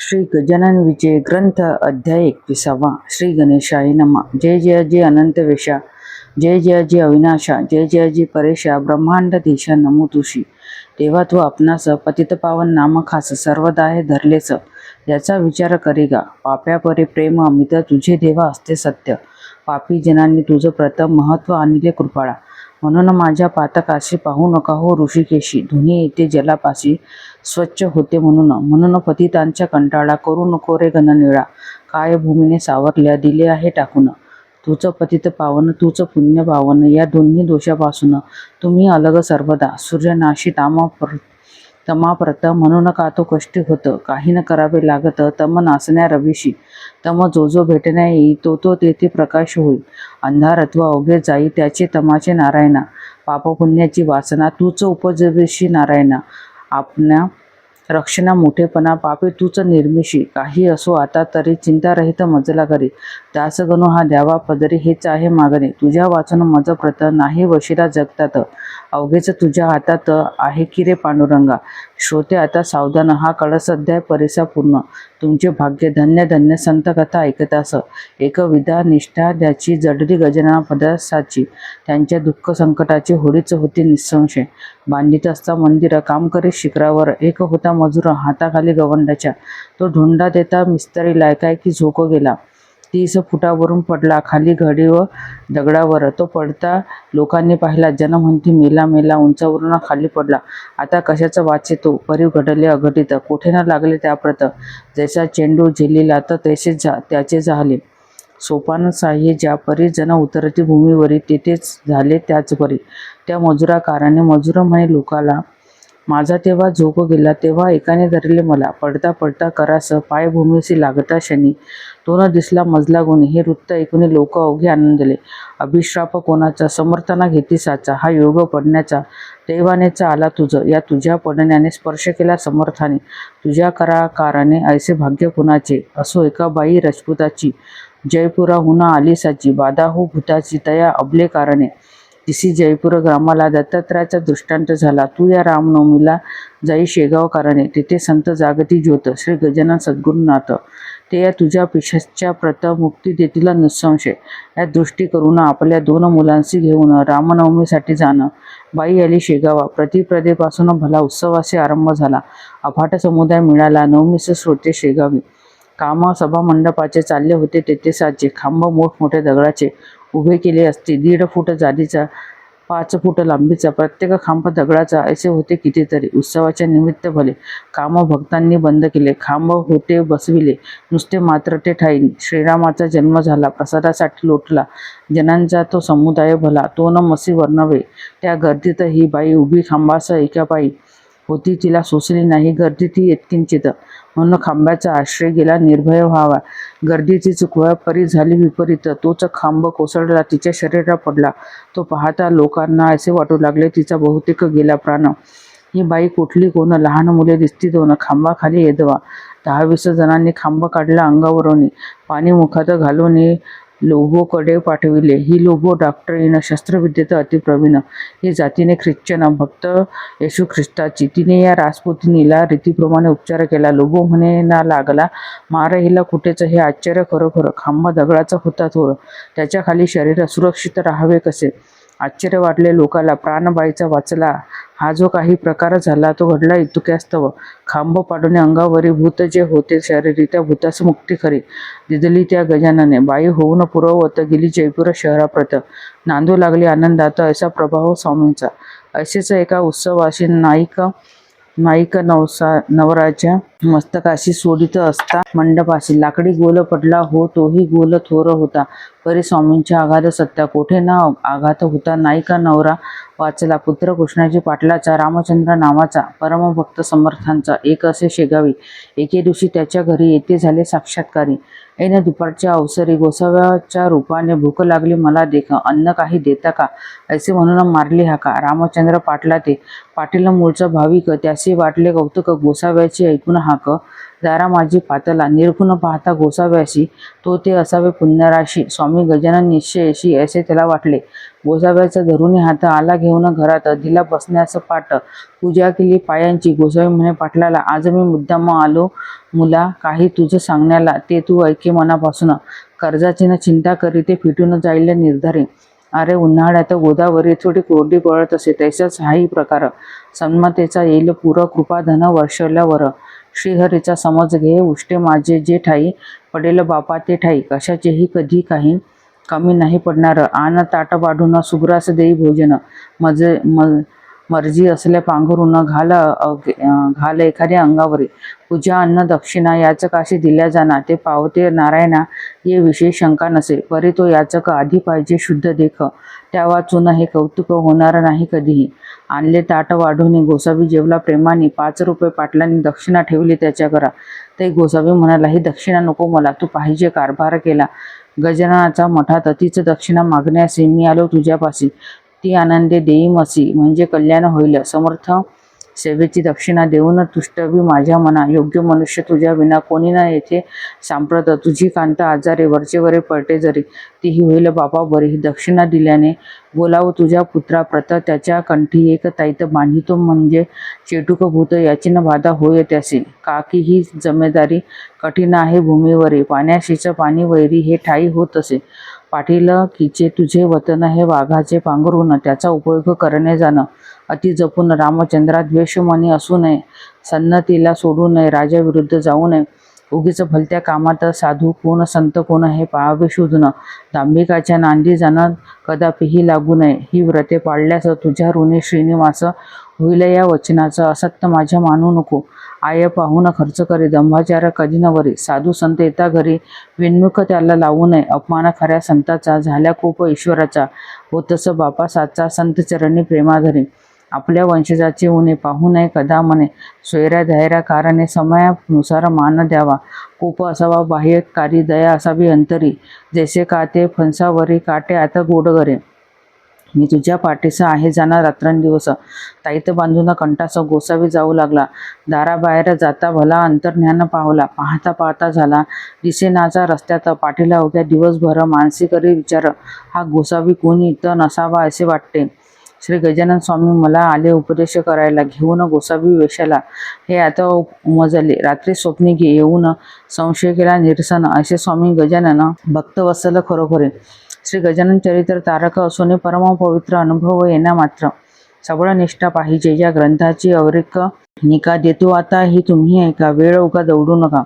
श्री गजानन विजय ग्रंथ अध्याय एकविसावा. श्री गणेशाय नमा. जय जय जय अनंत वेषा. जय जय जय अविनाशा. जय जय जय परेशा. ब्रह्मांड देशा नमो तुषी. तेव्हा तू आपणास पतित पावन नाम खास सर्वदा हे धरलेच याचा विचार करेगा. पाप्यापरे प्रेम अमित तुझे देवा असते सत्य. पापी जनांनी तुझं प्रथम महत्त्व आणले कृपाळा. म्हणून माझ्या पातकाशी पाहू नका हो ऋषिकेशी. धुनी येते जलापाशी स्वच्छ होते म्हणून. म्हणून पतितांच्या कंटाळा करू नको रे घननिळा. काय भूमीने सावरल्या दिले आहे टाकून. तुझं पतित पावन तुझं पुण्य पावन या दोन्ही दोषापासून तुम्ही अलग सर्वदा. सूर्यनाशी तामा तमाप्रत म्हणून का तो कष्टी होतं? काही न करावे लागत. तम नाचण्या रवीशी. तम जो जो भेटण्या येई तो तो तेथे प्रकाश होईल. अंधार अथवा अवघे जाई त्याचे तमाचे नारायणा. पापपुण्याची वासना तूच उपजवेशी नारायणा. आपल्या रक्षणा मोठेपणा पापे तूच निर्मिशी. काही असो आता तरी चिंतारहित मजला करी दासगणू हा द्यावा पदरी हेच आहे मागणे. तुझ्या वाचून मज प्रत नाही वशिरा जगतात. अवघेच तुझ्या हातात आहे की रे पांडुरंगा? श्रोते आता सावधान हा कळस अध्याय परिसा पूर्ण. तुमचे भाग्य धन्य धन्य संत कथा ऐकतास एकविधा निष्ठा द्याची जडली गजना पदासाची त्यांच्या दुःख संकटाची होडीच होती निसंशय. बांधित असता मंदिर काम करी शिखरावर. एक होता मजूर हाताखाली गवंडाच्या. तो ढोंडा देता मिस्तरी लायकाय की झोको गेला. तीस फुटावरून पडला. खाली घडी व दगडावर तो पडता लोकांनी पाहिला. जन म्हणती मेला मेला उंचावरून खाली पडला. आता कशाचा वाचे तो? परीव घडले अघटित. कोठे ना लागले त्याप्रत जैसा चेंडू झेलिला तर तैसे झा त्याचे झाले. सोपान साह्य ज्या परी जन उतरती भूमीवरी तेथेच झाले त्याच परी. त्या मजुराकाराने मजूर म्हणे लोकाला माझा तेव्हा झोप गेला तेव्हा एकाने धरले मला. पडता पडता करास पायभूमीशी लागता शनी. तो न दिसला मजला गुणी. हे वृत्त ऐकून लोक अवघे आनंदले. अभिश्राप कोणाचा समर्थना घेती साचा हा योग पडण्याचा दैवानेचा आला तुझं. या तुझ्या पडण्याने स्पर्श केला समर्थाने. तुझ्या कराकाराने ऐसे भाग्य कुणाचे? असो एका बाई राजपुताची. जयपुराहून आली साची बाधा हो भूताची तया अबले कारणे तिसी जयपूर ग्रामाला दत्तात्रयाचा दृष्टांत झाला. तू या रामनवमीला जाई शेगाव कारणे तिथे संत जागती ज्योत श्री गजानन सद्गुरुनाथ. ते या तुझ्या पिशाच्या प्रत मुक्ती देतील निसंशय. या दृष्टी करून आपल्या दोन मुलांशी घेऊन रामनवमीसाठी जाणं. बाई आली शेगावा. प्रतिप्रदेपासून भला उत्सवाशी आरंभ झाला. अफाट समुदाय मिळाला. नवमीचे श्रोते शेगावी. कामा सभा मंडपाचे चालले होते तेथे साचे खांब मोठमोठ्या दगडाचे उभे केले असते. दीड फूट जाडीचा पाच फूट लांबीचा प्रत्येक खांब दगडाचा. असे होते कितीतरी. उत्सवाच्या निमित्त भले काम भक्तांनी बंद केले खांब होते बसविले नुसते मात्र ते ठाई श्रीरामाचा जन्म झाला प्रसादासाठी लोटला. जनांचा तो समुदाय भला तो न मसी वर्णवे त्या गर्दीत ही बाई उभी खांबासह एका पायी होती. तिला सोसली नाही. गर्दी ती येतकिंचित म्हणून खांबाचा आश्रय गेला. निर्भय व्हावा. गर्दीची चुकवा परी झाली विपरीत. तोच खांब कोसळला. तिच्या शरीरा पडला. तो पाहता लोकांना असे वाटू लागले तिचा बहुतेक गेला प्राण. ही बाई कुठली? कोण? लहान मुले दिसती दोन. खांबाखाली येदवा. दहा वीस जणांनी खांब काढला अंगावरून. पाणी मुखात घालून लोभोकडे पाठविले. ही लोभो डॉक्टरीन शस्त्रविद्येत अतिप्रवीण. ही जातीने ख्रिश्चन भक्त येशू ख्रिस्ताची. तिने या राजपुतिनीला रीतीप्रमाणे उपचार केला. लोभो म्हणे ना लागला मार हिला कुठेच? हे आश्चर्य खरोखर. खांबा दगडाचा होता थोर. त्याच्याखाली शरीर सुरक्षित राहावे कसे? आश्चर्य वाटले. लोकाला प्राणबाईचा वाचला. हा जो काही प्रकार झाला तो घडला इतुक्यास्तव. खांब पाडून अंगावरी भूत जे होते शरीरी त्या भूतास मुक्ती खरी. दिदली त्या गजानने बाई होऊन पुरवत गेली जयपूर शहराप्रत. नांदू लागली आनंदात असा प्रभाव स्वामींचा. असेच एका उत्सवाशी नाईक नाईक नवसा नवराच्या मस्तकाशी सोडित असता मंडपाशी. लाकडी गोल पडला हो तोही गोल थोर होता. परी स्वामींच्या आघात सत्या कोठे? ना आघात होता नायिका नवरा? वाचला पुत्र कृष्णाजी पाटलाचा रामचंद्र नावाचा परमभक्त समर्थांचा. एक असे शेगावी. एके दिवशी त्याच्या घरी येथे झाले साक्षात्कारी. येण्या दुपारच्या अवसरी गोसाव्याच्या रूपाने भूक लागली. मला देख अन्न काही देता का? असे म्हणून मारली हाका. रामचंद्र पाटला ते पाटील मूळचा भाविक त्याचे वाटले कौतुक. गोसाव्याचे ऐकून हाक दारा माझी पातला निर्गुण पाहता गोसाव्याशी तो ते असावे पुण्यराशी स्वामी गजानन निश्चयशी असे त्याला वाटले. गोसाव्याचा धरुणी हात आला घेऊन घरात दिला बसण्याचं पाट पूजा केली पायांची. गोसावी म्हणे पाटलाला आज मी मुद्दाम आलो. मुला काही तुझं सांगण्याला ते तू ऐके मनापासून. कर्जाची न चिंता करी ते फिटून जाईल निर्धारी. अरे उन्हाळ्यात गोदावरी थोडी कोरडी पळत असे तैसाच हाही प्रकार. सन्मतेचा येईल पुर कृपा धन वर्षल्यावर श्रीहरीचा समज घे उष्टे माझे जे ठाई पडेल बापा ते ठाई. कशाचेही कधी काही कमी नाही पडणार. आन ताट वाढून सुग्रास देई भोजन. मज म मर्जी असल्या पांघरून घाल घाल एखाद्या अंगावरी. पूजा अन्न दक्षिणा याचक अशी दिल्या जाणार. ते पावते नारायणा ये विशेष शंका नसे. परी तो याचक आधी पाहिजे शुद्ध देख. त्या वाचून हे कौतुक होणार नाही कधीही. आणले ताट वाढून गोसावी जेवला प्रेमाने. पाच रुपये पाटलांनी दक्षिणा ठेवली त्याच्या घरा. ते गोसावी म्हणाला ही दक्षिणा नको मला. तू पाहिजे कारभार केला. गजाननाचा मठात अतिच दक्षिणा मागण्यास मी आलो तुझ्यापाशी. ती आनंदे देईमसी म्हणजे कल्याण होईल. समर्थ सेवेची दक्षिणा देऊन तुष्टवी माझ्या मना. योग्य मनुष्य तुझ्या विना कोणी ना येथे सांप्रत. तुझी कांत आजारे वरचे वरे पडते जरी. तीही होईल बापा बरी. ही दक्षिणा दिल्याने बोलावं तुझ्या पुत्रा प्रत. त्याच्या कंठी एक ताईत बांधितो म्हणजे चेटुक भूत. याची न बाधा होय त्यासी. काकी ही जमेदारी कठीण आहे भूमीवरी. पाण्याशीचं पाणी वैरी हे ठाई होत असे. पाठीला किचे तुझे वतन हे वाघाचे पांघरून त्याचा उपयोग करणे जाणं. अति जपून रामचंद्रा द्वेषमनी असू नये सन्नतीला सोडू नये राजाविरुद्ध जाऊ नये. उगीच भलत्या कामात साधू कोण संत कोण हे पाहावे शोधणं. दांभिकाच्या नांदी जाणं कदापिही लागू नये. ही व्रते पाळल्यास तुझ्या ऋणी श्रीनिवास होईल या वचनाचं. असत्य माझ्या मानू नको. आय पाहून खर्च करे. दंभाचारा कधी नवरे साधू संत येता घरी. विन्मुख त्याला लावू नये. अपमान खऱ्या संताचा. झाल्या कोप ईश्वराचा. होतस बापा साचा संत चरणी प्रेमाधरी. आपल्या वंशजाचे उणे पाहू नये. कदा म्हणे सोयऱ्या धैर्या कारणे. समयानुसार मान द्यावा. कोप असावा. बाह्य कारी दया असावी अंतरी. जैसे काते फणसावरी. काटे आता गोडगरे. मी तुझ्या पाठीसा आहे जाणार रात्रंदिवस. ताईत बांधून कंटास गोसावी जाऊ लागला. दाराबाहेर जाता भला अंतर्ज्ञान पाहला पाहता पाहता झाला. दिसेनाचा रस्त्यात पाठीला उद्या दिवसभर मानसिकरी विचार. हा गोसावी कोणी इथं नसावा असे वाटते. श्री गजानन स्वामी मला आले उपदेश करायला. घेऊन गोसावी वेशाला. हे आता उमजले रात्री स्वप्ने घे येऊन संशय केला निरसन. असे स्वामी गजानन भक्त भक्तवत्सल खरोखरे. श्री गजानन चरित्र तारक असून परम पवित्र अनुभव येणा मात्र सबळ निष्ठा पाहिजे. या ग्रंथाची अवरेक निका देतो. आता ही तुम्ही ऐका. वेळ उगा दौडू नका.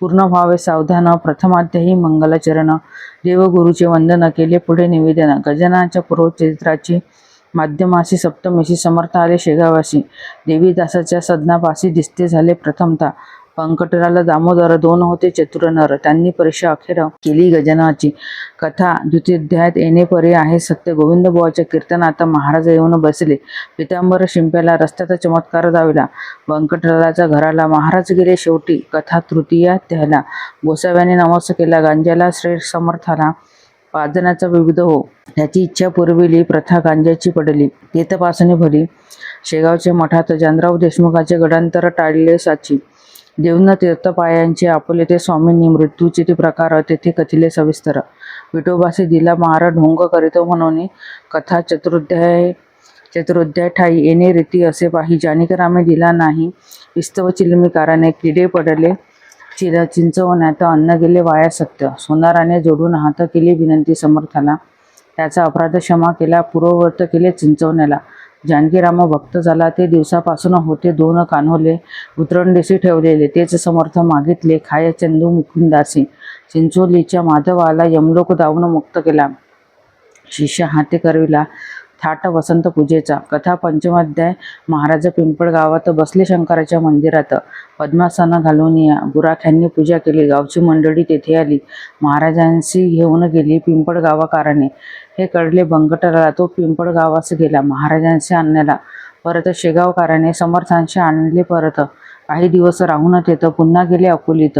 पूर्ण व्हावे सावधान. प्रथमाध्यायी मंगलाचरण. देवगुरुचे वंदन केले. पुढे निवेदन. गजानाच्या पूर्वचरित्राची माध्यमासी सप्तमीशी समर्थ आले शेगावासी. देवीदासाच्या सदनापासी दिसते झाले प्रथमता. पंकटराला दामोदर दोन होते चतुर नर त्यांनी परीक्षा अखेर केली गजनाची कथा द्वितीध्यायात येणे परी आहे सत्य. गोविंद बुवाच्या कीर्तनात महाराज येऊन बसले. पितांबर शिंप्याला रस्त्याचा चमत्कार दाविला. व्यंकटरालाच्या घराला महाराज गेले शेवटी. कथा तृतीयाध्यायाला. गोसाव्याने नमस केला. गांजाला श्रेष्ठ समर्थाला. वादनाचा विविध हो. त्याची इच्छा पुरविली. प्रथा गांजाची पडली. ते तपासणी भली. शेगावच्या मठात जानराव देशमुखाचे गडांतर टाळले साची. देवना तीर्थपायांचे आपले ते स्वामींनी मृत्यूचे ते प्रकार तेथे कथिले सविस्तर. विठोबासी दिला महाराज ढोंग करीतो म्हणून कथा चतुर्ध्याय चतुर्ध्याय ठाई येणे रीती असे पाही. आम्ही दिला नाही. विस्तव चिलमीकाराने किडे पडले. चिरा चिंचवण्यात अन्न गेले वाया सत्य. सोनाराने जोडून हात केली विनंती समर्थाला. त्याचा अपराध क्षमा केला पूर्ववर्त केले चिंचवण्याला. जानकीराम भक्त झाला ते दिवसापासून होते दोन कान्होले. उतरंडीशी ठेवलेले तेच समर्थ मागितले. खाय चंदू मुकुंदासी. चिंचोलीच्या माधवाला यमलोक दावून मुक्त केला. शिष्य हाती करविला. थाट वसंत पूजेचा. कथा पंचमाध्याय. महाराज पिंपळ गावात बसले शंकराच्या मंदिरात. पद्मासन घालून या. गुराख्यांनी पूजा केली. गावची मंडळी तेथे आली. महाराजांशी घेऊन गेली पिंपळ गावाकाराने. हे कळले बंगटराला तो पिंपळ गावास गेला. महाराजांशी आणण्याला. परत शेगावकाराने समर्थांशी आणले परत. काही दिवस राहूनच येतं पुन्हा गेले अकोलीत.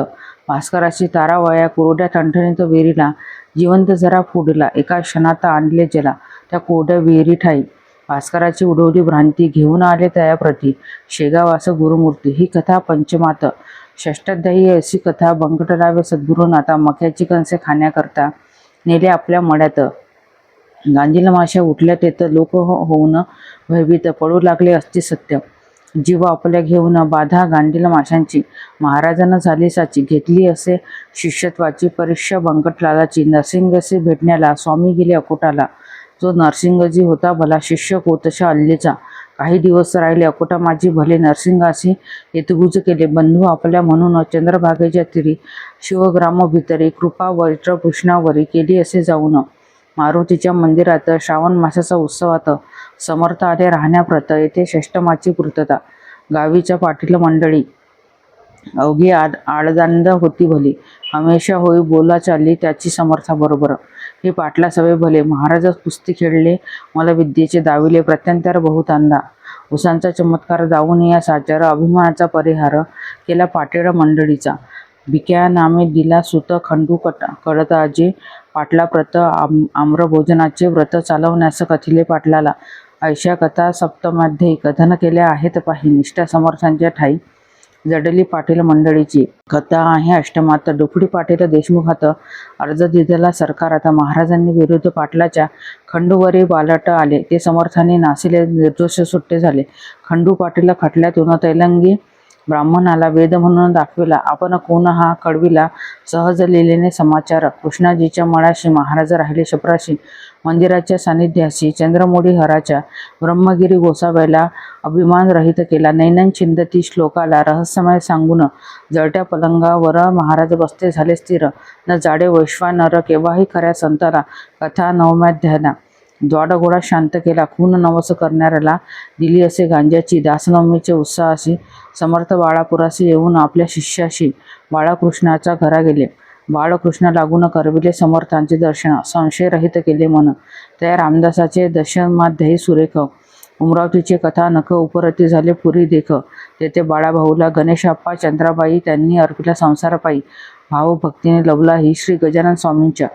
भास्कराची तारावया कोरड्या ठणठणीत विहिरीला. जिवंत जरा फुडला. एका क्षणात आणले जला त्या कोरड्या विहिरी ठाई भास्कराची उडवली भ्रांती घेऊन आले तयाप्रती. शेगावास गुरुमूर्ती. ही कथा पंचमात. षष्टाध्यायी अशी कथा बंकटरावे सद्गुरुनाथा मक्याची कणसे खाण्याकरता नेले आपल्या मड्यात गांधीला माशा उठल्या तेथं लोक हो, होऊन भयभीत पडू लागले असते सत्य. जीव आपल्या घेऊन बाधा गांधीला माशांची महाराजांना झाली साची घेतली असे शिष्यत्वाची परीक्षा बंकटलालाची. नरसिंगसी भेटण्याला स्वामी गेले अकोटाला. जो नरसिंगजी होता भला शिष्य कोतशा अल्लीचा काही दिवस राहिले अकोटा माझी भले नरसिंगासी येतगुज केले. बंधू आपल्या म्हणून चंद्रभागेच्या तिरी शिवग्राम भितरी कृपा वज्रभूषणावरी केली असे जाऊन मारुतीच्या मंदिरात श्रावण मासाचा उत्सवात समर्थ आले राहण्याप्रत येथे षष्टमाची पूर्तता. गावीच्या पाटील मंडळी अवघी आड आडदांड होती भली. हमेशा होई बोला चालली त्याची समर्थाबरोबर हे पाटला सवे भले. महाराज कुस्ती खेळले मला विद्येचे दाविले प्रत्यंतर बहुतांदा उसांचा चमत्कार दावून या साचार अभिमानाचा परिहार केला पाटीळ मंडळीचा. भिक्या नामे दिला सुत खंडू कट कडताजे पाटला व्रत आम आम्रभोजनाचे व्रत चालवण्यास कथिले पाटलाला ऐशा कथा सप्तमध्ये कथन केल्या आहेत पाही निष्ठा समर्थांच्या ठाई. जडली पाटील मंडळीची कथा आहे अष्टमात. डुफडी पाटील देशमुखात अर्ज दिलेला सरकार. आता महाराजांनी विरुद्ध पाटलाच्या खंडूवरी बालट आले. ते समर्थांनी नासिले निर्दोष सुट्टे झाले. खंडू पाटील खटल्यातून तैलंगी ब्राह्मणाला वेद म्हणून दाखविला. आपण कोण हा कळविला सहज लिहिलेने समाचार? कृष्णाजीच्या मळाशी महाराज राहिले शपराशी. मंदिराच्या सानिध्याशी चंद्रमोडी हराच्या ब्रह्मगिरी गोसाव्याला अभिमान रहित केला. नैनन छिंदती श्लोकाला रहस्यमय सांगून जळट्या पलंगावर महाराज बसते झाले स्थिर. न जाडे वैश्वानर केव्हाही खऱ्या संताला कथा नवम्याध्याना द्वाडघोडा शांत केला. खून नवस करणाऱ्याला दिली असे गांजाची दासनवमीचे उत्साहाशी समर्थ बाळापुराशी येऊन आपल्या शिष्याशी बाळाकृष्णाच्या घरा गेले. बाळकृष्ण लागून करविले समर्थांचे दर्शन संशयरहित केले मन. त्या रामदासाचे दर्शनाध्ययी सुरेख उमरावतीचे कथानक उपरती झाले पुरी देख. तेथे बाळाभाऊला गणेशाप्पा चंद्राबाई त्यांनी अर्पिला संसारपायी. भावभक्तीने लवला ही श्री गजानन स्वामींच्या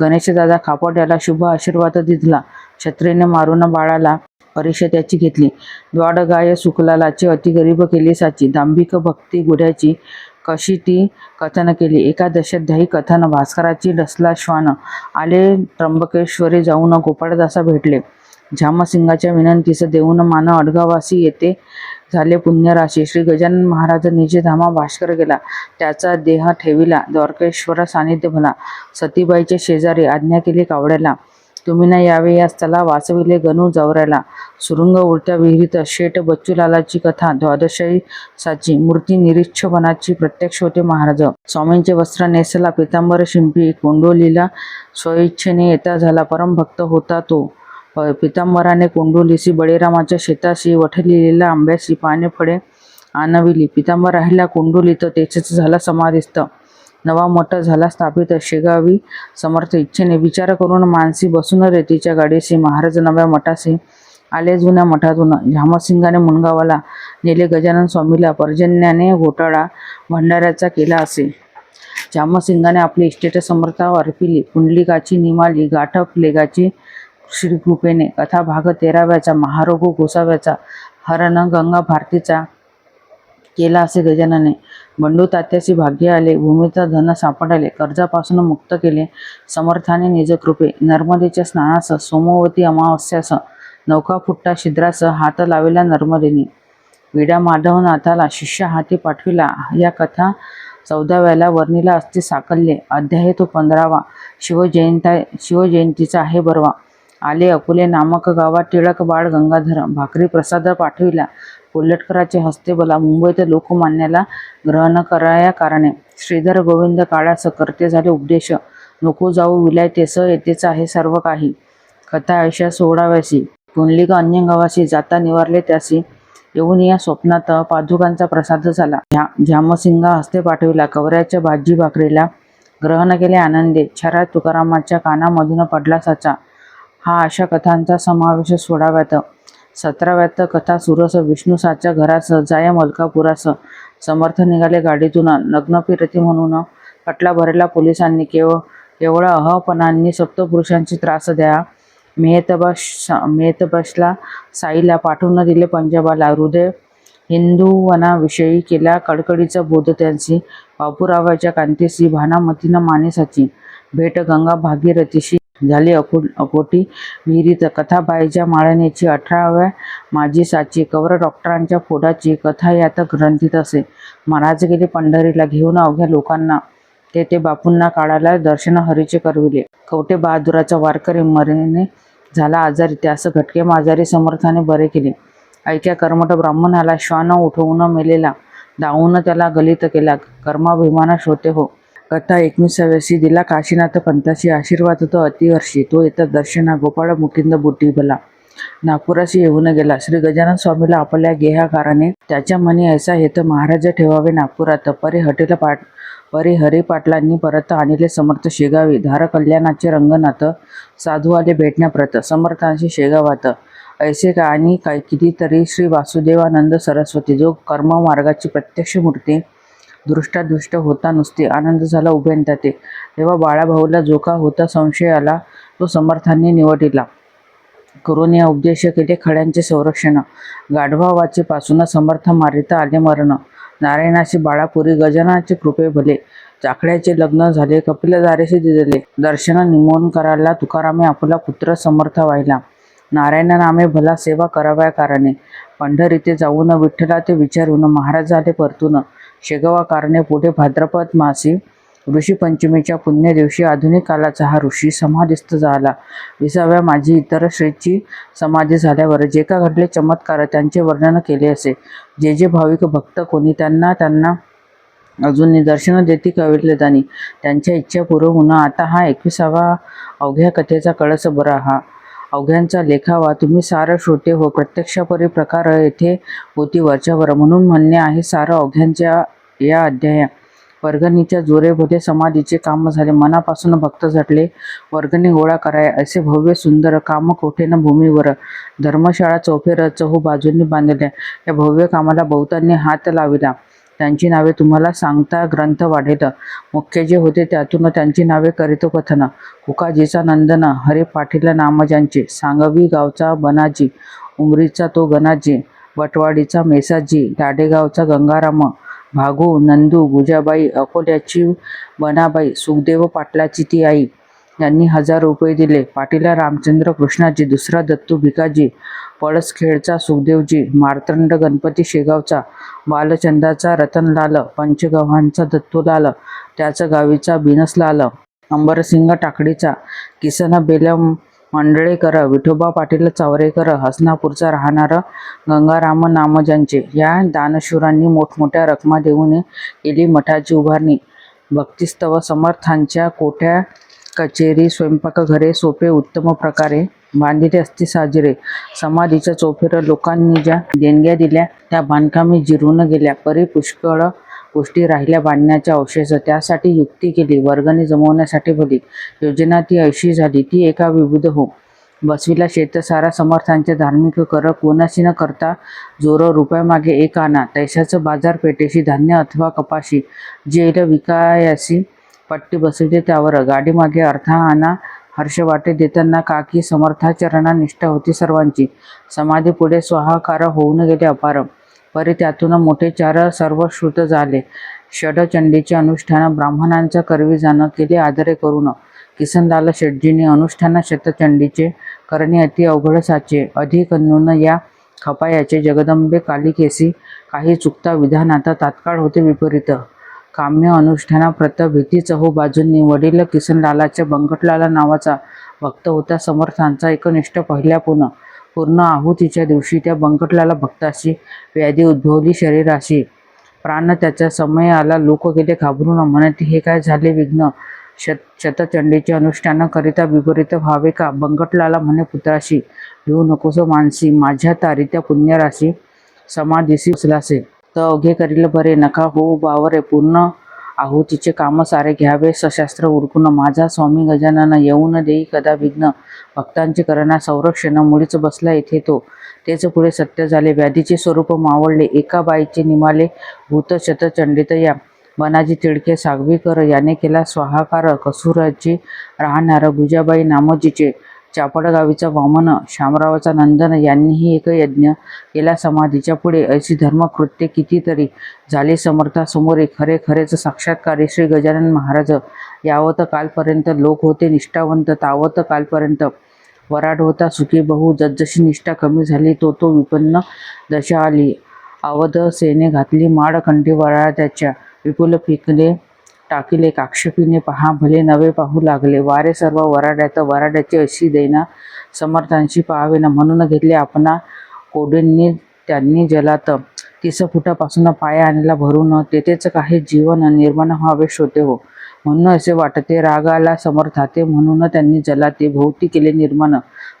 गणेशदादा खापड्याला शुभ आशीर्वाद दिला. छत्रीने मारून बाळाला परीक्षा त्याची घेतली. द्वाडगाय सुकलालाची अतिगरीब केली साची. दांभिक भक्ती गुढ्याची कशी ती कथन केली? एका दशाध्यायी कथन भास्कराची डसला श्वान. आले त्र्यंबकेश्वरी जाऊन गोपाळदासा भेटले. झामसिंगाच्या विनंतीस देऊन मान अडगावासी येते. झाले पुण्यराशी. श्री गजानन महाराज निजे धामा भास्कर गेला त्याचा देह ठेविला द्वारकेश्वर सानिध्य भला. सतीबाईचे शेजारी आज्ञा केली कावड्याला. तुम्ही ना यावे या स्थला वाचविले गणू जवऱ्याला. सुरुंग उडत्या विहिरीत शेट बच्चूलालाची कथा द्वादशाई साची मूर्ती निरीच्छपणाची प्रत्यक्ष होते महाराज. स्वामींचे वस्त्र नेसला पितांबर शिंपी कोंडोलीला स्वइच्छेने येता झाला परमभक्त होता तो. पितांबराने कोंडोलीसी बळीरामाच्या शेताशी वठलेल्या आंब्याशी पाने फळे आणविली. पितांबर राहिला तर तेचेच झाला समाधिस्थ. नवा मठ झाला स्थापित. शेगावी समर्थ इच्छेने विचार करून मानसी बसून रेतीच्या गाडीशी. महाराज नव्या मठाशी आले. जुन्या मठातून झामसिंगाने मुनगावाला नेले. गजानन स्वामीला पर्जन्याने घोटाळा भंडाऱ्याचा केला असे. झामसिंगाने आपली इष्टेट समर्था अर्पिली. पुंडलिकाची निमाली गाठप लेगाची श्रीकृपेने कथा भाग तेराव्याचा महारोग गोसाव्याचा हरण गंगा भारतीचा केला असे गजानने. बंडू तात्याशी भाग्य आले भूमीचा धन सापडले कर्जापासून मुक्त केले समर्थाने निजकृपे नर्मदेच्या स्नानास सोमवती अमावस्यास नौका फुट्टा छिद्रास हात लाविला नर्मदेने. विडा माधवनाथाला शिष्य हाती पाठविला या कथा चौदाव्याला वर्णिला असते साकल्ये अध्याय तो पंधरावा. शिवजयंता शिवजयंतीचा आहे बरवा. आले अकोले नामक गावात टिळक बाळ गंगाधर भाकरी प्रसाद पाठविला. कोल्हटकराचे हस्ते बला. मुंबईत लोकमान्याला ग्रहण कराया कारणे. श्रीधर गोविंद काळास करते झाले उपदेश. नको जाऊ विलायतेस येतेच आहे सर्व काही. कथा आयुष्या सोडाव्यासी पुंडलिक अन्यंगावासी जाता निवारले त्यासी येऊन या स्वप्नात पादुकांचा प्रसाद झाला. झामसिंगा हस्ते पाठविला. कवऱ्याच्या भाजी भाकरीला ग्रहण केले आनंदे. छरा तुकारामाच्या कानामधून पडला साचा. हा अशा कथांचा समावेश सोडाव्यात. सतराव्यात कथा सुरस विष्णुसाच्या घरास जाय मलकापुरास समर्थ निघाले गाडीतून. नग्नपिरती म्हणून खटला भरला पोलिसांनी. केव केवळ अहपणांनी सप्तपुरुषांची त्रास द्या. मेहतबश मेहतबशला साईला पाठवून दिले पंजाबाला. हृदय हिंदुवनाविषयी केला कडकडीचा बोध त्यांची. बापूरावाच्या कांतीसी भानामतीनं मानेसाची भेट गंगा भागीरथीशी झाली. अको अकोटी विहिरीत कथा बाईच्या अठराव्या माझी साची कवर डॉक्टरांच्या फोडाची कथा यात ग्रंथीत असे. महाराज गेले पंढरीला घेऊन अवघ्या लोकांना ते ते बापूंना काळाला दर्शन हरीचे करविले. कवटे बहादुराचा वारकरी मरेने झाला आजारी त्यास घटके माजारी समर्थाने बरे केले. ऐक्या कर्मट ब्राह्मणाला श्वान उठवून मेलेला दावून त्याला गलित केला. कर्माभिमाना श्रोते हो कथा एकविसाव्याशी दिला काशीनाथ पंथाशी आशीर्वाद तो अतिवर्षी तो येतात दर्शना गोपाळ मुकिंद बुटी भला. नागपुराशी येऊन गेला. श्री गजानन स्वामीला आपल्या गेहाकाराने त्याच्या मनी ऐसा हेत महाराज ठेवावे नागपुरात. परी हटेल पाट परी हरी पाटलांनी परत आणले समर्थ शेगावी. धार कल्याणाचे रंगनाथ साधू आले भेटण्याप्रत समर्थांशी शेगावात. ऐसे का आणि काय कितीतरी श्री वासुदेवानंद सरस्वती जो कर्म मार्गाची प्रत्यक्ष मूर्ती दृष्टादृष्ट होता नुसते. आनंद झाला उभ्यांता ते तेव्हा बाळाभाऊला जो का होता संशय आला तो समर्थांनी निवडिला. करून या उपदेश केले खड्यांचे संरक्षण. गाढवा पासून समर्थ मारिता आले मरण. नारायणाशी बाळापुरी गजानाचे कृपे भले. चाकड्याचे लग्न झाले कपिलदारेशी दिले. दर्शन निमोन करायला तुकारामे आपला पुत्र समर्थ व्हायला. नारायण नामे भला सेवा कराव्या कारणे. पंढरीते जाऊन विठ्ठला ते विचारून महाराज झाले परतून. शेगवा कारणे पुढे भाद्रपद मासी ऋषी पंचमीच्या पुण्य दिवशी आधुनिक कालाचा हा ऋषी समाधिस्थ झाला. विसाव्या माझी इतर श्रीची समाधी झाल्यावर जे का घडले चमत्कार त्यांचे वर्णन केले असे. जे जे भाविक भक्त कोणी त्यांना त्यांना अजून निदर्शन देती कविले त्यांनी त्यांच्या इच्छा पूर्ण होणं आता हा एकविसावा अवघ्या कथेचा कळस बरा हा. अवघ्यांचा लेखावा तुम्ही सारं श्रोते हो प्रत्यक्षपरी प्रकार येथे होती वरच्यावर म्हणून म्हणणे आहे सारं अवघ्यांच्या या अध्याया. वर्गणीच्या जोरे समाधीचे काम झाले. मनापासून भक्त झटले. वर्गणी गोळा कराय. असे भव्य सुंदर काम कोठेनं भूमीवर? धर्मशाळा चौफेर चहू बाजूंनी बांधल्या. या भव्य कामाला बहुतांनी हात लाविला. त्यांची नावे तुम्हाला सांगता ग्रंथ वाढेत मुख्य जे होते त्यातून त्यांची नावे करीतो कथन. कुकाजीचा नंदन हरे पाटील नामजांचे सांगवी गावचा बनाजी उमरीचा तो गणाजी. बटवाडीचा मेसाजी दाडेगावचा गंगाराम. भागू नंदू गुजाबाई अकोल्याची बनाबाई सुखदेव पाटलाची ती आई. यांनी हजार रुपये दिले. पाटीला रामचंद्र कृष्णाजी दुसरा दत्तू भिकाजी पळसखेडचा सुखदेवजी मार्तंड गणपती शेगावचा बालचंदाचा रतनलाल पंचगव्हांचा दत्तूलाल त्याचा गावीचा बिनसलाल अंबरसिंग टाकडीचा किसन बेलम मंडळेकर विठोबा पाटील चावरेकर हसनापूरचा राहणारं गंगाराम नामजांचे या दानशूरांनी मोठमोठ्या रकमा देऊन केली मठाची उभारणी. भक्तिस्तव समर्थांच्या कोठ्या कचेरी स्वयंपाकघरे सोपे उत्तम प्रकारे बांधिले असते साजरे. समाधीच्या चौफेर लोकांनी ज्या देणग्या दिल्या त्या बांधकामी जिरून गेल्या. परी पुष्कळ गोष्टी राहिल्या बांधण्याच्या अवशेष. त्यासाठी युक्ती केली वर्गणी जमवण्यासाठी भली. योजना ती अशी झाली ती एका विविध हो. बसविला शेत सारा समर्थांचे धार्मिक कर कोणाशी न करता जोर रुपयामागे एक आणा. तैशाचं बाजारपेठेशी धान्य अथवा कपाशी. जेल विकायासी पट्टी बसविते त्यावर गाडीमागे अर्था आणा हर्ष वाटे देताना काकी समर्थाचरणा निष्ठा होती सर्वांची. समाधी पुढे स्वाहाकार होऊन गेले अपार. परी त्यातून मोठे चार सर्व श्रुत झाले. षडचंडीचे अनुष्ठान ब्राह्मणांचा करवी जाणं केले आदरे करून. किसनलाल शेटजीने अनुष्ठान शतचंडीचे करणे अति अवघड साचे. अधिक नून या खपायाचे जगदंबे कालिकेसी काही चुकता विधान आता तात्काळ होते विपरीत. काम्य अनुष्ठानाप्रत भीती चहू हो बाजूंनी वडील किसनलालाच्या बंकटलाला नावाचा भक्त होता. समर्थांचा एकनिष्ठ पहिल्या पुन पूर्ण आहुतीच्या दिवशी त्या बंकटलाला भक्ताशी व्याधी उद्भवली शरीराशी. प्राण त्याच्या समय आला लोक गेले घाबरून. म्हणत हे काय झाले विघ्न? शत शतचंडीचे अनुष्ठान करिता विपरीत व्हावे का बंगटलाला म्हणे पुत्राशी घेऊ नकोस मानसी. माझ्या तारी त्या पुण्यराशी समाधीसी उचलासे तर अवघे करील बरे नका हो बावरे पूर्ण आहुतीचे काम सारे घ्यावे सशास्त्र उरकून माझा स्वामी गजानन येऊन देई कदा विघ्न. भक्तांचे करणा संरक्षण मुळीच बसला येथे तो. तेच पुढे सत्य झाले व्याधीचे स्वरूप मावळले एका बाईचे निमाले भूत शतचंडित या. बनाजी तिडके सागवीकर याने केला स्वाहाकार कसुराची राहणार गुजाबाई नामजीचे. चापडगावीचा वामन शामरावचा नंदन यांनीही एक यज्ञ केला. समाधीच्या पुढे अशी धर्मकृत्य कितीतरी झाले. समर्थासमोरे खरे खरेच साक्षात्कार. श्री गजानन महाराज यावत कालपर्यंत लोक होते निष्ठावंत. तावत कालपर्यंत वराड होता. सुखी बहु जसजशी निष्ठा कमी झाली तो तो विपन्न दशा आली. अवध सेने घातली. माड कंठी वराड्याच्या विपुल पिकले टाकीले काक्षपीने पहा भले नवे पाहू लागले. वारे सर्व वराड्यात वराड्याची अशी देना समर्थांशी पाहावे ना म्हणून घेतले आपणा कोडेंनी त्यांनी जलात. तीस फुटापासून पाया आणला भरून. तेथेच काही जीवन निर्माण व्हावे शोते हो. म्हणून असे वाटते रागाला समर्थाते म्हणून त्यांनी जलाते. भोवती केले निर्माण.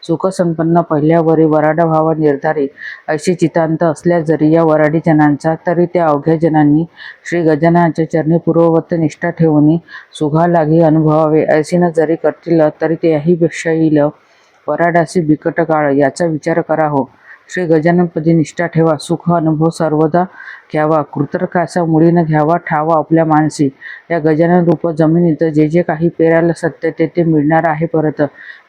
सुखसंपन्न पहिल्यावरी वराडा व्हावा निर्धारे. अशी चितांत असल्या जरी या वराडी जनांचा तरी त्या अवघ्या जनांनी श्री गजाननाच्या चरणी पूर्ववत निष्ठा ठेवून सुखा लागी अनुभवावे. असे न जरी करतील तरी त्याहीपेक्षा येईल वराडासी बिकट काळ याचा विचार करा हो. श्री गजाननपदी निष्ठा ठेवा सुख अनुभव सर्वदा घ्यावा कृतर्काचा मुळीनं घ्यावा ठावा आपल्या मानसी. या गजानन रूप जमिनीत जे जे काही पेरायला सत्य ते ते मिळणार आहे परत.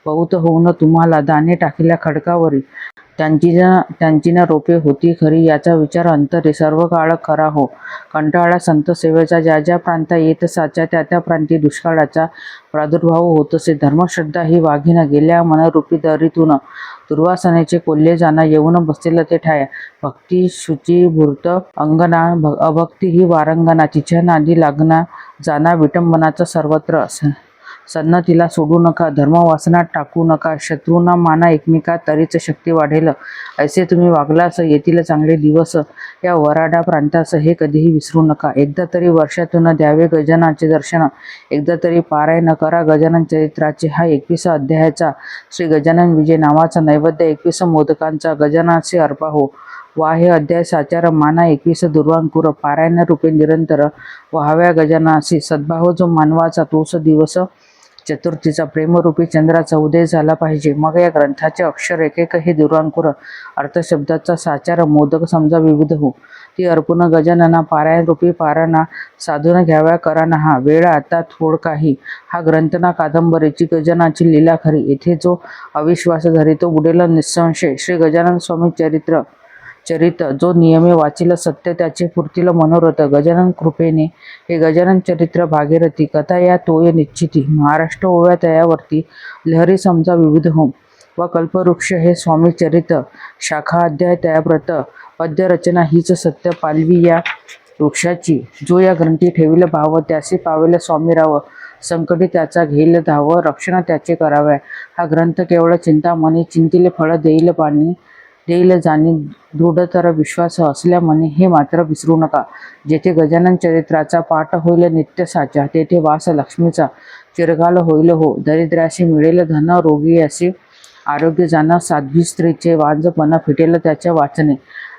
बहुत होऊन तुम्हाला दाणे टाकिल्या खडकावरी. त्यांची ना त्यांची ना रोपे होती खरी याचा विचार अंतरे. सर्व काळ खरा हो. कंटाळा संत सेवेचा ज्या ज्या प्रांता येत साचा त्या त्या प्रांती दुष्काळाचा प्रादुर्भाव होत असे. धर्मश्रद्धा ही वाघीनं गेल्या मनरूपी दरीतून. दुर्वासनेचे कोल्हे जाना येऊन बसलेलं ते ठाय. भक्ती शुची भूर्त अंगना भ अभक्ती ही वारंगना तिच्या नादी लागना जाना विटंबनाचा सर्वत्र असं. सन्नतीला सोडू नका धर्मवासनात टाकू नका शत्रूंना माना एकमेका तरीच शक्ती वाढेल. असे तुम्ही वागलास येतील चांगले दिवस. या वराडा प्रांतास हे कधीही विसरू नका. एकदा तरी वर्षातून द्यावे गजानाचे दर्शन. एकदा तरी पारायण करा गजानन चरित्राचे. हा एकवीस अध्यायाचा श्री गजानन विजय नावाचा नैवेद्य. एकवीस मोदकांचा गजानाचे अर्पा हो. वा हे अध्याय साचार माना एकवीस दुर्वांकुर. पारायण रूपे निरंतर. व्हाव्या गजानासी सद्भाव जो मानवाचा तोच दिवस. चतुर्थीचा प्रेमरूपी चंद्राचा उदय झाला पाहिजे. मग या ग्रंथाचे अक्षर एक दुरांकुर अर्थशब्दाचा साचार मोदक समजा विविध हो. ती अर्पुन गजानना पारायणरूपी पाराना साधून घ्याव्या कराना हा वेळ आता थोड काही. हा ग्रंथना कादंबरीची गजानाची लीला खरी. येथे जो अविश्वास धरी तो बुडेला निसंशय श्री गजानन स्वामी चरित्र चरित जो नियमे वाचिल सत्य त्याचे पूर्तील मनोरथ गजानन कृपेने हे गजानन चरित्र भागीरथी कथा या तोय निश्चिती. महाराष्ट्र ओव्या तयावरती लहरी समजा विविध होम व कल्पवृक्ष हे स्वामी चरित शाखा अध्याय तयाव्रत पद्यरचना हीच सत्य पालवी या वृक्षाची. जो या ग्रंथी ठेविल भाव त्यासे पावेल स्वामीराव संकटी त्याचा घेईल धाव रक्षण त्याचे करावे हा ग्रंथ केवळ चिंतामणी चिंतीले फळ देईल पाणी देईल जाणी दृढतर विश्वास असल्यामुळे हे मात्र विसरू नका. जेथे गजानन चरित्राचा पाठ होईल नित्य साचा तेथे वास लक्ष्मीचा चिरगाल होईल हो. दरिद्राशी मिळेल धन रोगी असे आरोग्य जाणं साध्वी स्त्रीचे वांजपणा फिटेल त्याच्या वाचने.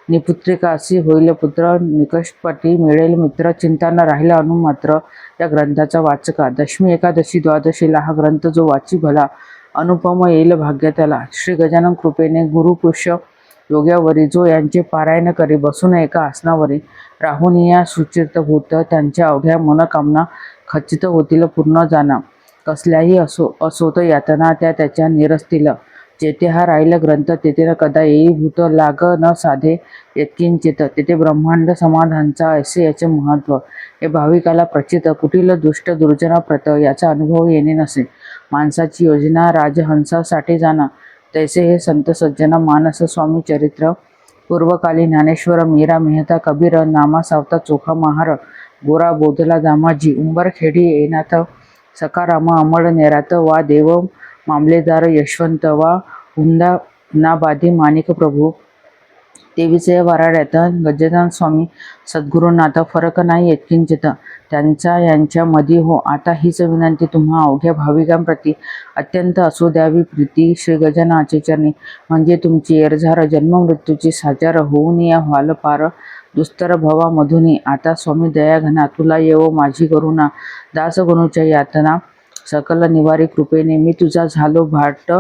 निपुत्रिकासी होईल पुत्र निकषपटी मिळेल मित्र चिंता न राहिला अनु मात्र या ग्रंथाचा वाचका. दशमी एकादशी द्वादशीला हा ग्रंथ जो वाची भला अनुपम येईल भाग्य त्याला. श्री गजानन कृपेने गुरुपुष्य योग्यावरी जो यांचे पारायण करी बसून एका आसनावरी राहून या सुचितभूत त्यांच्या अवघ्या मनकामना खचित होतील पूर्ण जाणा. कसल्याही असो असोत यातना त्या त्याच्या निरसतील. जेथे हा राहिला ग्रंथ तेथे कदा येई भूत लाग न साधे यत्किंचित. तेथे ब्रह्मांड समाधानचा असे याचे महत्त्व हे भाविकाला प्रचित. कुटील दुष्ट दुर्जना प्रत याचा अनुभव येणे नसे. माणसाची योजना राजहंसासाठी जाणं. तैसे हे संत सज्जना मानस स्वामी चरित्र पूर्वकाली ज्ञानेश्वर मीरा मेहता कबीर नामा सावता चोखा महार गोरा बोधला दामाजी उंबरखेडी येनाथ सकाराम अमळ नेरात वा देव मामलेदार यशवंत वा हुंदा नाबादी माणिक प्रभू. देवीचे वराड्यात गजानन स्वामी सद्गुरुनाथ फरक नाही येत किंचित. त्यांचा यांच्यामध्ये हो. आता हीच विनंती तुम्हा अवघ्या भाविकांप्रती. अत्यंत असू द्यावी प्रीती श्री गजानाचे चरणी म्हणजे तुमची एरझार जन्ममृत्यूची साजार होऊन या व्हाल पार दुस्तर भवामधुनी आता स्वामी दयाघना तुला येवो माझी करुणा. दासगुणूच्या यातना सकल निवारी कृपेने. मी तुझा झालो भाट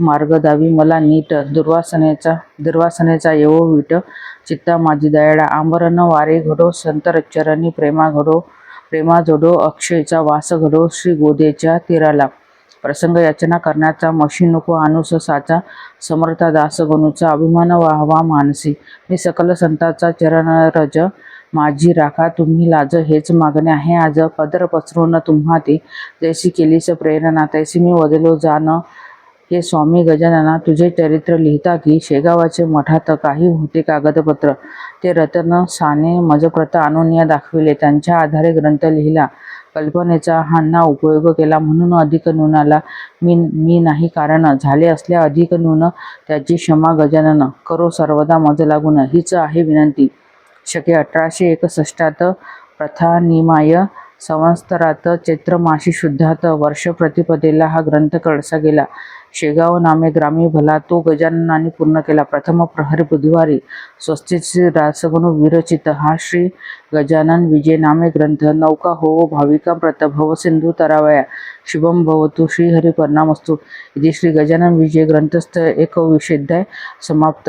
मार्ग दावी मला नीट दुर्वासनेचा दुर्वासनेचा येवो विट. चित्ता माझी दयाळा. आंबरन वारे घडो संतरचरणी प्रेमा घडो. प्रेमा जोडो अक्षयचा वास घडो श्री गोदेच्या तीराला. प्रसंग याचना करण्याचा मशी नको अनुससाचा समर्था दासगणूचा अभिमान वाहवा मानसी. मी सकल संताचा चरण रज माझी राखा तुम्ही लाज हेच मागणे आहे. आज पदर पसरून तुम्हा ते जैसी केलीस प्रेरणा तैसी मी वदलो जाण. हे स्वामी गजानना तुझे चरित्र लिहिता की शेगावाचे मठात काही होते कागदपत्र. ते रतन साने मजप्रत आणून या दाखविले. त्यांच्या आधारे ग्रंथ लिहिला. कल्पनेचा हांना उपयोग केला. म्हणून अधिक नूनाला मी मी नाही कारण झाले असल्या अधिक नून त्याची क्षमा गजानन करो सर्वदा मज लागून. हीच आहे विनंती. शके अठराशे एकसष्टात प्रथानिमाय संवत्सरात चैत्रमाशी शुद्धात वर्ष प्रतिपदेला हा ग्रंथ कळसा गेला. शेगाव नामे ग्रामी भला तो गजाननाने पूर्ण केला. प्रथम प्रहरी बुधवारी स्वस्तित श्री रासगणू विरचित. हा श्री गजानन विजय नामे ग्रंथ, नौका हो, भाविका प्रत भव सिंधू तरावया, शुभम भवतु, श्रीहरी परिणामस्तु इति श्री गजानन विजय ग्रंथस्थ एक विषेध्याय समाप्त.